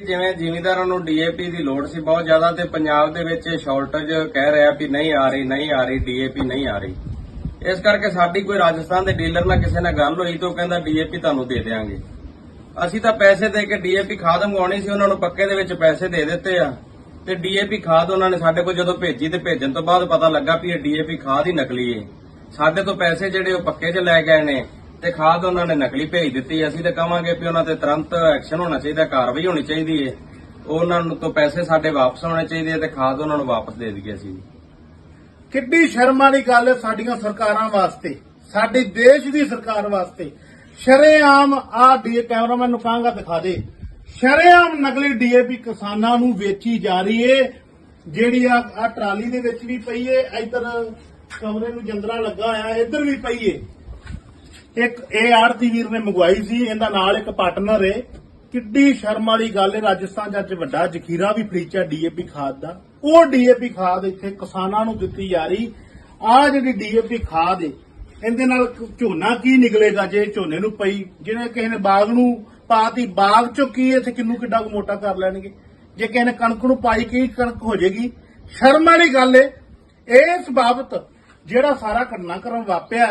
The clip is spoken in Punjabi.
ਜਿਵੇਂ ਜ਼ਿਮੀਂਦਾਰਾਂ ਨੂੰ ਡੀਏਪੀ ਦੀ ਲੋੜ ਸੀ ਬਹੁਤ ਜ਼ਿਆਦਾ ਤੇ ਪੰਜਾਬ ਦੇ ਵਿੱਚ ਸ਼ਾਰਟੇਜ ਕਹਿ ਰਿਹਾ ਵੀ ਨਹੀਂ ਆ ਰਹੀ, ਨਹੀਂ ਆ ਰਹੀ, ਡੀਏਪੀ ਨਹੀਂ ਆ ਰਹੀ। ਇਸ ਕਰਕੇ ਸਾਡੀ ਕੋਈ ਰਾਜਸਥਾਨ ਦੇ ਡੀਲਰ ਨਾਲ ਕਿਸੇ ਨਾਲ ਗੱਲ ਹੋਈ ਤੇ ਉਹ ਕਹਿੰਦਾ ਡੀਏਪੀ ਤੁਹਾਨੂੰ ਦੇ ਦੇਵਾਂਗੇ ਅਸੀਂ ਤਾਂ ਪੈਸੇ ਦੇ ਕੇ ਡੀਏਪੀ ਖਾਦ ਮੰਗਵਾਉਣੀ ਸੀ, ਉਹਨਾਂ ਨੂੰ ਪੱਕੇ ਦੇ ਵਿੱਚ ਪੈਸੇ ਦੇ ਦਿੱਤੇ ਆ। ਤੇ ਡੀਏਪੀ ਖਾਦ ਉਹਨਾਂ ਨੇ ਸਾਡੇ ਕੋਲ ਜਦੋਂ ਭੇਜੀ ਤੇ ਭੇਜਣ ਤੋਂ ਬਾਅਦ ਪਤਾ ਲੱਗਾ ਵੀ ਇਹ ਡੀਏਪੀ ਖਾਦ ਹੀ ਨਕਲੀ ਏ। ਸਾਡੇ ਤੋਂ ਪੈਸੇ ਜਿਹੜੇ ਉਹ ਪੱਕੇ 'ਚ ਲੈ ਗਏ ਨੇ ਤੇ ਖਾਦ ਉਹਨਾਂ ਨੇ ਨਕਲੀ ਭੇਜ ਦਿੱਤੀ। ਅਸੀਂ ਤਾਂ ਕਹਾਂਗੇ ਵੀ ਉਹਨਾਂ ਤੇ ਤੁਰੰਤ ਐਕਸ਼ਨ ਹੋਣਾ ਚਾਹੀਦਾ, ਕਾਰਵਾਈ ਹੋਣੀ ਚਾਹੀਦੀ ਏ। ਉਹਨਾਂ ਨੂੰ ਤੋਂ ਪੈਸੇ ਸਾਡੇ ਵਾਪਸ ਹੋਣੇ ਚਾਹੀਦੇ ਤੇ ਖਾਦ ਉਹਨਾਂ ਨੂੰ ਵਾਪਸ ਦੇ ਦਈਏ ਅਸੀਂ। ਕਿੱਡੀ ਸ਼ਰਮ ਵਾਲੀ ਗੱਲ ਹੈ ਸਾਡੀਆਂ ਸਰਕਾਰਾਂ ਵਾਸਤੇ, ਸਾਡੇ ਦੇਸ਼ ਦੀ ਸਰਕਾਰ ਵਾਸਤੇ। ਸ਼ਰੇਆਮ ਆ ਡੀ ਕੈਮਰਾਮੈਨ ਨੂੰ ਕਹਾਂਗਾ ਦਿਖਾ ਦੇ। ਸ਼ਰੇਆਮ ਨਕਲੀ ਡੀਏਪੀ ਕਿਸਾਨਾਂ ਨੂੰ ਵੇਚੀ ਜਾ ਰਹੀ ਏ, ਜਿਹੜੀ ਆ ਆ ਟਰਾਲੀ ਦੇ ਵਿੱਚ ਵੀ ਪਈ ਏ, ਇੱਧਰ ਕਮਰੇ ਨੂੰ ਜੰਦਰਾ ਲੱਗਾ ਹੋਇਆ, ਇੱਧਰ ਵੀ ਪਈ ਏ। ਇੱਕ ਇਹ ਆੜਤੀ ਵੀਰ ਨੇ ਮੰਗਵਾਈ ਸੀ, ਇਹਦਾ ਨਾਲ ਇੱਕ ਪਾਰਟਨਰ ਏ। ਕਿੱਡੀ ਸ਼ਰਮ ਵਾਲੀ ਗੱਲ ਏ, ਰਾਜਸਥਾਨ 'ਚ ਅੱਜ ਵੱਡਾ ਜ਼ਖੀਰਾ ਵੀ ਫਰੀਚਾ ਡੀਏਪੀ ਖਾਦ ਦਾ। ਉਹ ਡੀਏਪੀ ਖਾਦ ਇੱਥੇ ਕਿਸਾਨਾਂ ਨੂੰ ਦਿੱਤੀ ਜਾ ਰਹੀ। ਆ ਜਿਹੜੀ ਡੀਏਪੀ ਖਾਦ ਏ, ਇਹਦੇ ਨਾਲ ਝੋਨਾ ਕੀ ਨਿਕਲੇਗਾ ਜੇ ਝੋਨੇ ਨੂੰ ਪਈ? ਜਿਹਨੇ ਕਿਸੇ ਨੇ ਬਾਗ ਨੂੰ ਪਾਤੀ, ਬਾਗ ਚੋਂ ਕੀ ਇੱਥੇ ਕਿੰਨੂ ਕਿੱਡਾ ਕੁ ਮੋਟਾ ਕਰ ਲੈਣਗੇ? ਜੇ ਕਿਸੇ ਨੇ ਕਣਕ ਨੂੰ ਪਾਈ, ਕੀ ਕਣਕ ਹੋ ਜਾਏਗੀ ਸ਼ਰਮ ਵਾਲੀ ਗੱਲ ਏ। ਇਸ ਬਾਬਤ ਜਿਹੜਾ ਸਾਰਾ ਘਟਨਾਕ੍ਰਮ ਵਾਪਿਆ